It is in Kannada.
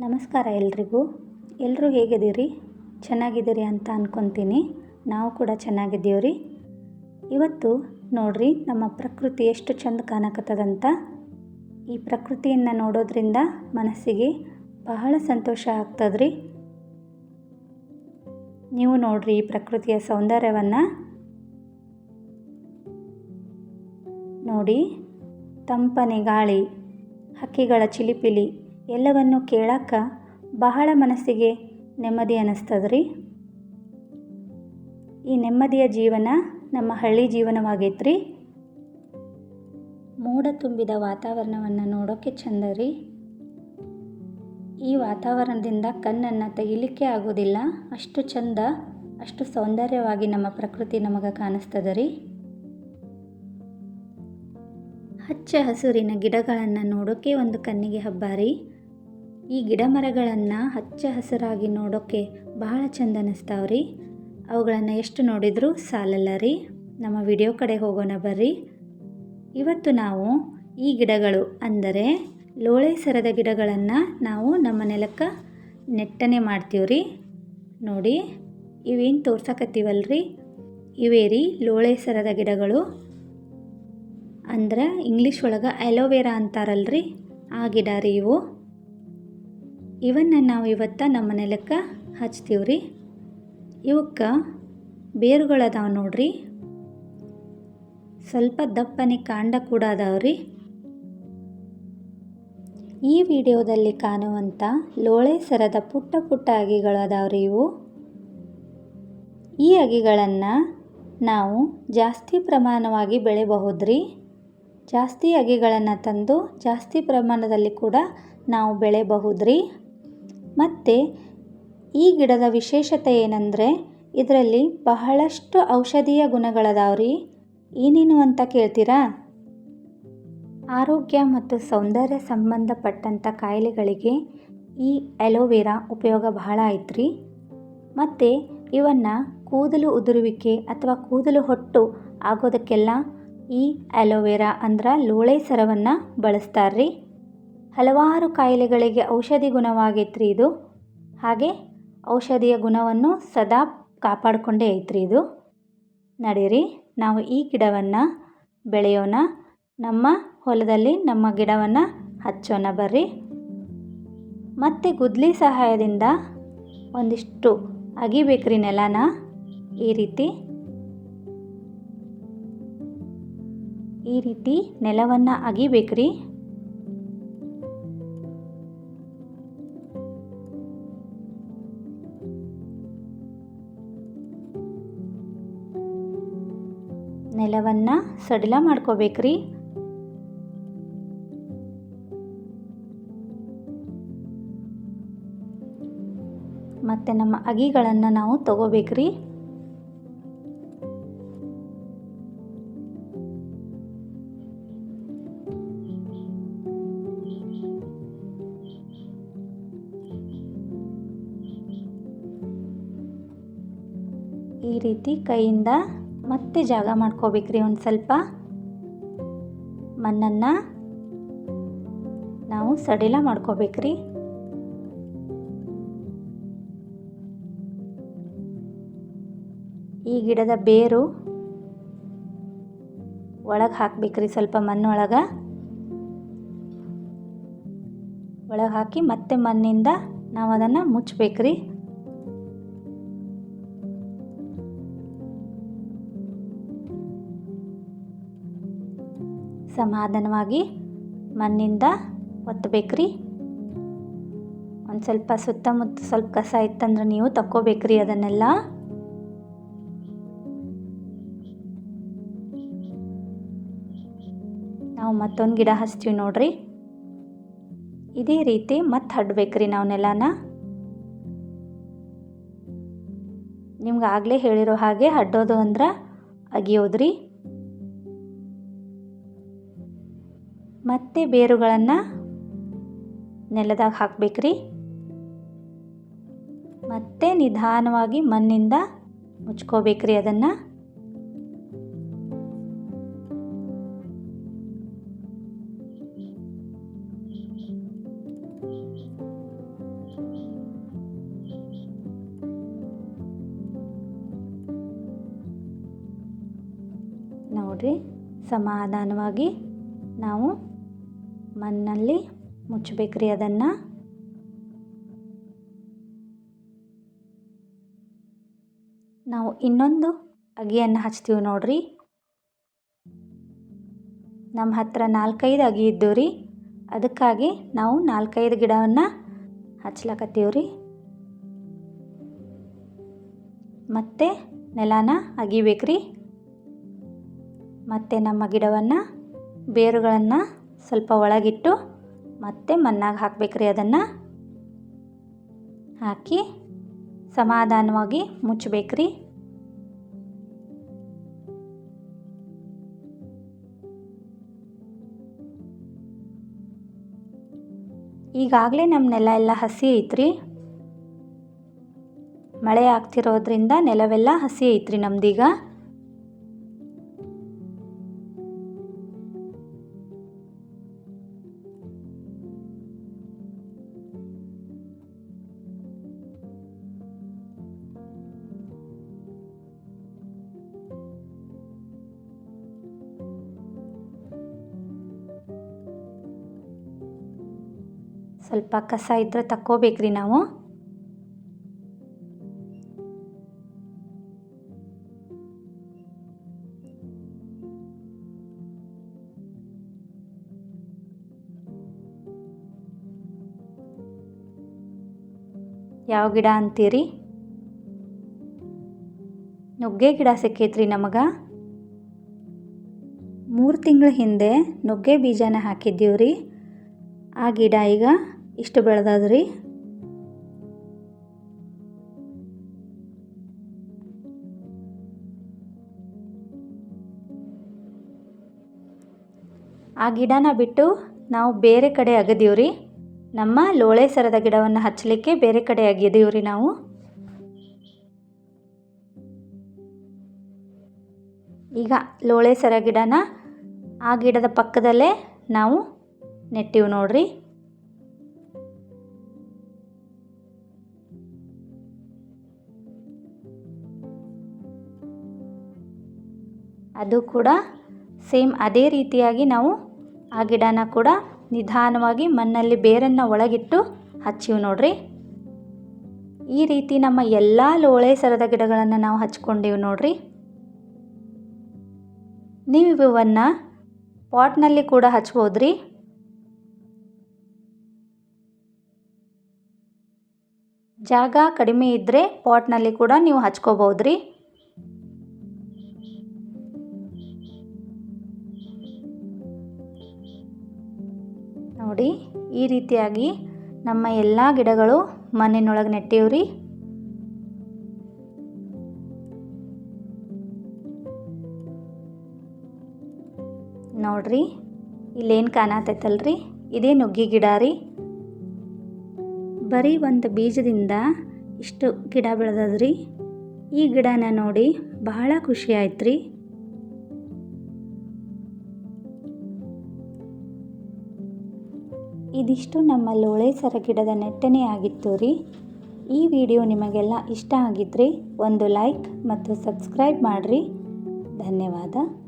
ನಮಸ್ಕಾರ ಎಲ್ರಿಗೂ. ಎಲ್ಲರೂ ಹೇಗಿದ್ದೀರಿ? ಚೆನ್ನಾಗಿದ್ದೀರಿ ಅಂತ ಅಂದ್ಕೊತೀನಿ ನಾವು ಕೂಡ ಚೆನ್ನಾಗಿದ್ದೀವಿ ರೀ ಇವತ್ತು ನೋಡ್ರಿ ನಮ್ಮ ಪ್ರಕೃತಿ ಎಷ್ಟು ಚಂದ ಕಾಣಕತ್ತದಂತ. ಈ ಪ್ರಕೃತಿಯನ್ನು ನೋಡೋದ್ರಿಂದ ಮನಸ್ಸಿಗೆ ಬಹಳ ಸಂತೋಷ ಆಗ್ತದ್ರಿ. ನೀವು ನೋಡ್ರಿ ಈ ಪ್ರಕೃತಿಯ ಸೌಂದರ್ಯವನ್ನು. ನೋಡಿ, ತಂಪನೆ ಗಾಳಿ, ಹಕ್ಕಿಗಳ ಚಿಲಿಪಿಲಿ ಎಲ್ಲವನ್ನು ಕೇಳಾಕ ಬಹಳ ಮನಸ್ಸಿಗೆ ನೆಮ್ಮದಿ ಅನ್ನಿಸ್ತದ್ರಿ ಈ ನೆಮ್ಮದಿಯ ಜೀವನ ನಮ್ಮ ಹಳ್ಳಿ ಜೀವನವಾಗೈತ್ರಿ. ಮೋಡ ತುಂಬಿದ ವಾತಾವರಣವನ್ನು ನೋಡೋಕ್ಕೆ ಚಂದ ರೀ ಈ ವಾತಾವರಣದಿಂದ ಕಣ್ಣನ್ನು ತೆಗಿಲಿಕ್ಕೆ ಆಗೋದಿಲ್ಲ. ಅಷ್ಟು ಚಂದ, ಅಷ್ಟು ಸೌಂದರ್ಯವಾಗಿ ನಮ್ಮ ಪ್ರಕೃತಿ ನಮಗೆ ಕಾಣಿಸ್ತದೆ ರೀ ಹಚ್ಚ ಹಸುರಿನ ಗಿಡಗಳನ್ನು ನೋಡೋಕೆ ಒಂದು ಕಣ್ಣಿಗೆ ಹಬ್ಬ ರೀ. ಈ ಗಿಡ ಮರಗಳನ್ನು ಹಚ್ಚ ಹಸಿರಾಗಿ ನೋಡೋಕ್ಕೆ ಬಹಳ ಚೆಂದ ಅನ್ನಿಸ್ತಾವೆ ರೀ ಅವುಗಳನ್ನು ಎಷ್ಟು ನೋಡಿದರೂ ಸಾಲಲ್ಲ ರೀ. ನಮ್ಮ ವಿಡಿಯೋ ಕಡೆ ಹೋಗೋಣ ಬರ್ರಿ. ಇವತ್ತು ನಾವು ಈ ಗಿಡಗಳು ಅಂದರೆ ಲೋಳೆ ಸರದ ಗಿಡಗಳನ್ನು ನಾವು ನಮ್ಮ ನೆಲಕ್ಕೆ ನೆಟ್ಟನೆ ಮಾಡ್ತೀವಿ ರೀ ನೋಡಿ, ಇವೇನು ತೋರ್ಸಕತ್ತೀವಲ್ರಿ? ಇವೇ ರೀ ಲೋಳೆ ಸರದ ಗಿಡಗಳು. ಅಂದ್ರೆ ಇಂಗ್ಲೀಷ್ ಒಳಗೆ ಅಲೋವೆರಾ ಅಂತಾರಲ್ರಿ. ಆ ಗಿಡ ರೀ ಇವು. ಇವನ್ನು ನಾವು ಇವತ್ತು ನಮ್ಮ ನೆಲಕ್ಕೆ ಹಚ್ತೀವಿ ರೀ ಇವಕ್ಕೆ ಬೇರುಗಳದಾವ ನೋಡ್ರಿ. ಸ್ವಲ್ಪ ದಪ್ಪನೆ ಕಾಂಡ ಕೂಡ ಅದಾವ್ರಿ. ಈ ವಿಡಿಯೋದಲ್ಲಿ ಕಾಣುವಂಥ ಲೋಳೆ ಸರದ ಪುಟ್ಟ ಪುಟ್ಟ ಅಗಿಗಳು ಅದಾವ್ರಿ ಇವು. ಈ ಅಗಿಗಳನ್ನು ನಾವು ಜಾಸ್ತಿ ಪ್ರಮಾಣವಾಗಿ ಬೆಳೆಯಬಹುದ್ರಿ ಜಾಸ್ತಿ ಅಗಿಗಳನ್ನು ತಂದು ಜಾಸ್ತಿ ಪ್ರಮಾಣದಲ್ಲಿ ಕೂಡ ನಾವು ಬೆಳೆಯಬಹುದ್ರಿ ಮತ್ತು ಈ ಗಿಡದ ವಿಶೇಷತೆ ಏನಂದರೆ ಇದರಲ್ಲಿ ಬಹಳಷ್ಟು ಔಷಧೀಯ ಗುಣಗಳದಾವ್ರಿ ಏನೇನು ಅಂತ ಕೇಳ್ತೀರಾ? ಆರೋಗ್ಯ ಮತ್ತು ಸೌಂದರ್ಯ ಸಂಬಂಧಪಟ್ಟಂಥ ಕಾಯಿಲೆಗಳಿಗೆ ಈ ಅಲೋವೆರಾ ಉಪಯೋಗ ಬಹಳ ಐತ್ರಿ ಮತ್ತು ಇವನ್ನು ಕೂದಲು ಉದುರುವಿಕೆ ಅಥವಾ ಕೂದಲು ಹೊಟ್ಟು ಆಗೋದಕ್ಕೆಲ್ಲ ಈ ಅಲೋವೆರಾ ಅಂದ್ರೆ ಲೋಳೆ ಸರವನ್ನು ಬಳಸ್ತಾರ್ರಿ ಹಲವಾರು ಕಾಯಿಲೆಗಳಿಗೆ ಔಷಧಿ ಗುಣವಾಗೈತ್ರಿ ಇದು. ಹಾಗೆ ಔಷಧಿಯ ಗುಣವನ್ನು ಸದಾ ಕಾಪಾಡಿಕೊಂಡೇ ಐತ್ರಿ ಇದು. ನಡೀರಿ, ನಾವು ಈ ಗಿಡವನ್ನು ಬೆಳೆಯೋಣ. ನಮ್ಮ ಹೊಲದಲ್ಲಿ ನಮ್ಮ ಗಿಡವನ್ನು ಹಚ್ಚೋಣ ಬರ್ರಿ. ಮತ್ತು ಗುದ್ಲಿ ಸಹಾಯದಿಂದ ಒಂದಿಷ್ಟು ಅಗಿಬೇಕ್ರಿ ನೆಲನ. ಈ ರೀತಿ. ಈ ರೀತಿ ನೆಲವನ್ನು ಅಗಿಬೇಕ್ರಿ. ನೆಲವನ್ನು ಸಡಿಲ ಮಾಡ್ಕೋಬೇಕ್ರಿ. ಮತ್ತು ನಮ್ಮ ಅಗಿಗಳನ್ನು ನಾವು ತಗೋಬೇಕ್ರಿ. ಈ ರೀತಿ ಕೈಯಿಂದ ಮತ್ತೆ ಜಾಗ ಮಾಡ್ಕೋಬೇಕ್ರಿ ಒಂದು ಸ್ವಲ್ಪ. ಮಣ್ಣನ್ನು ನಾವು ಸಡಿಲ ಮಾಡ್ಕೋಬೇಕ್ರಿ. ಈ ಗಿಡದ ಬೇರು ಒಳಗೆ ಹಾಕ್ಬೇಕ್ರಿ ಸ್ವಲ್ಪ ಮಣ್ಣೊಳಗೆ ಒಳಗೆ. ಹಾಕಿ ಮತ್ತೆ ಮಣ್ಣಿಂದ ನಾವು ಅದನ್ನು ಮುಚ್ಚಬೇಕ್ರಿ ಸಮಾಧಾನವಾಗಿ ಮಣ್ಣಿಂದ ಒತ್ತಬೇಕ್ರಿ ಒಂದು ಸ್ವಲ್ಪ ಸುತ್ತಮುತ್ತ ಸ್ವಲ್ಪ ಕಸ ಇತ್ತಂದ್ರೆ ನೀವು ತಕ್ಕೋಬೇಕ್ರಿ ಅದನ್ನೆಲ್ಲ. ನಾವು ಮತ್ತೊಂದು ಗಿಡ ಹಚ್ತೀವಿ ನೋಡ್ರಿ. ಇದೇ ರೀತಿ ಮತ್ತೆ ಹಡ್ಬೇಕ್ರಿ ನಾವು ನೆಲನ ನಿಮ್ಗೆ ಆಗಲೇ ಹೇಳಿರೋ ಹಾಗೆ ಹಡ್ಡೋದು ಅಂದ್ರೆ ಅಗಿಯೋದ್ರಿ. ಮತ್ತೆ ಬೇರುಗಳನ್ನು ನೆಲದಾಗ ಹಾಕಬೇಕ್ರಿ. ಮತ್ತೆ ನಿಧಾನವಾಗಿ ಮಣ್ಣಿಂದ ಮುಚ್ಕೋಬೇಕ್ರಿ ಅದನ್ನು. ನೋಡ್ರಿ ಸಮಾಧಾನವಾಗಿ ನಾವು ಮಣ್ಣಲ್ಲಿ ಮುಚ್ಚಬೇಕ್ರಿ ಅದನ್ನು. ನಾವು ಇನ್ನೊಂದು ಅಗಿಯನ್ನು ಹಚ್ತೀವಿ ನೋಡ್ರಿ. ನಮ್ಮ ಹತ್ರ ನಾಲ್ಕೈದು ಅಗಿ ಇದ್ದು ರೀ ಅದಕ್ಕಾಗಿ ನಾವು ನಾಲ್ಕೈದು ಗಿಡವನ್ನು ಹಚ್ಲಕತ್ತೀವಿ ರೀ ಮತ್ತು ನೆಲನ ಅಗಿಬೇಕ್ರಿ. ಮತ್ತು ನಮ್ಮ ಗಿಡವನ್ನು, ಬೇರುಗಳನ್ನು ಸ್ವಲ್ಪ ಒಳಗಿಟ್ಟು ಮತ್ತೆ ಮಣ್ಣಾಗ ಹಾಕ್ಬೇಕ್ರಿ ಅದನ್ನು. ಹಾಕಿ ಸಮಾಧಾನವಾಗಿ ಮುಚ್ಚಬೇಕ್ರಿ ಈಗಾಗಲೇ ನಮ್ಮ ನೆಲ ಎಲ್ಲ ಹಸಿ ಐತ್ರಿ. ಮಳೆ ಆಗ್ತಿರೋದ್ರಿಂದ ನೆಲವೆಲ್ಲ ಹಸಿ ಐತ್ರಿ ನಮ್ದೀಗ. ಸ್ವಲ್ಪ ಕಸ ಇದ್ರೆ ತಕ್ಕೋಬೇಕ್ರಿ ನಾವು. ಯಾವ ಗಿಡ ಅಂತೀರಿ? ನುಗ್ಗೆ ಗಿಡ ಸಿಕ್ಕೈತ್ರಿ ನಮಗೆ. ಮೂರು ತಿಂಗಳ ಹಿಂದೆ ನುಗ್ಗೆ ಬೀಜನ ಹಾಕಿದ್ದೀವಿ ರೀ ಆ ಗಿಡ ಈಗ ಇಷ್ಟು ಬೆಳೆದದ್ರಿ. ಆ ಗಿಡನ ಬಿಟ್ಟು ನಾವು ಬೇರೆ ಕಡೆ ಅಗದೀವ್ರಿ. ನಮ್ಮ ಲೋಳೆ ಸರದ ಗಿಡವನ್ನು ಹಚ್ಚಲಿಕ್ಕೆ ಬೇರೆ ಕಡೆ ಅಗಿದೀವ್ರಿ ನಾವು. ಈಗ ಲೋಳೆ ಸರ ಗಿಡನ ಆ ಗಿಡದ ಪಕ್ಕದಲ್ಲೇ ನಾವು ನೆಟ್ಟಿವಿ ನೋಡ್ರಿ. ಅದು ಕೂಡ ಸೇಮ್ ಅದೇ ರೀತಿಯಾಗಿ ನಾವು ಆ ಗಿಡನ ಕೂಡ ನಿಧಾನವಾಗಿ ಮಣ್ಣಲ್ಲಿ ಬೇರನ್ನು ಒಳಗಿಟ್ಟು ಹಚ್ಚಿವು ನೋಡ್ರಿ. ಈ ರೀತಿ ನಮ್ಮ ಎಲ್ಲ ಲೋಳೆ ಸರದ ಗಿಡಗಳನ್ನು ನಾವು ಹಚ್ಕೊಂಡಿವಿ ನೋಡ್ರಿ. ನೀವು ಇವನ್ನು ಪಾಟ್ನಲ್ಲಿ ಕೂಡ ಹಚ್ಬೋದ್ರಿ. ಜಾಗ ಕಡಿಮೆ ಇದ್ದರೆ ಪಾಟ್ನಲ್ಲಿ ಕೂಡ ನೀವು ಹಚ್ಕೋಬೋದ್ರಿ. ನೋಡಿ, ಈ ರೀತಿಯಾಗಿ ನಮ್ಮ ಎಲ್ಲ ಗಿಡಗಳು ಮಣ್ಣಿನೊಳಗೆ ರೀ ನೋಡ್ರಿ, ಇಲ್ಲೇನು ಕಾಣತೈತಲ್ರಿ? ಇದೇ ನುಗ್ಗಿ ಗಿಡ ರೀ. ಬರೀ ಒಂದು ಬೀಜದಿಂದ ಇಷ್ಟು ಗಿಡ ಬೆಳೆದದ್ರಿ? ಈ ಗಿಡನ ನೋಡಿ ಬಹಳ ಖುಷಿ ಆಯ್ತು ಇದಿಷ್ಟು ನಮ್ಮ ಲೋಳೆ ಸರ ಗಿಡದ ನೆಟ್ಟನೆ ಆಗಿತ್ತು ರೀ. ಈ ವಿಡಿಯೋ ನಿಮಗೆಲ್ಲ ಇಷ್ಟ ಆಗಿದ್ದರೆ ಒಂದು ಲೈಕ್ ಮತ್ತು ಸಬ್ಸ್ಕ್ರೈಬ್ ಮಾಡಿರಿ. ಧನ್ಯವಾದ.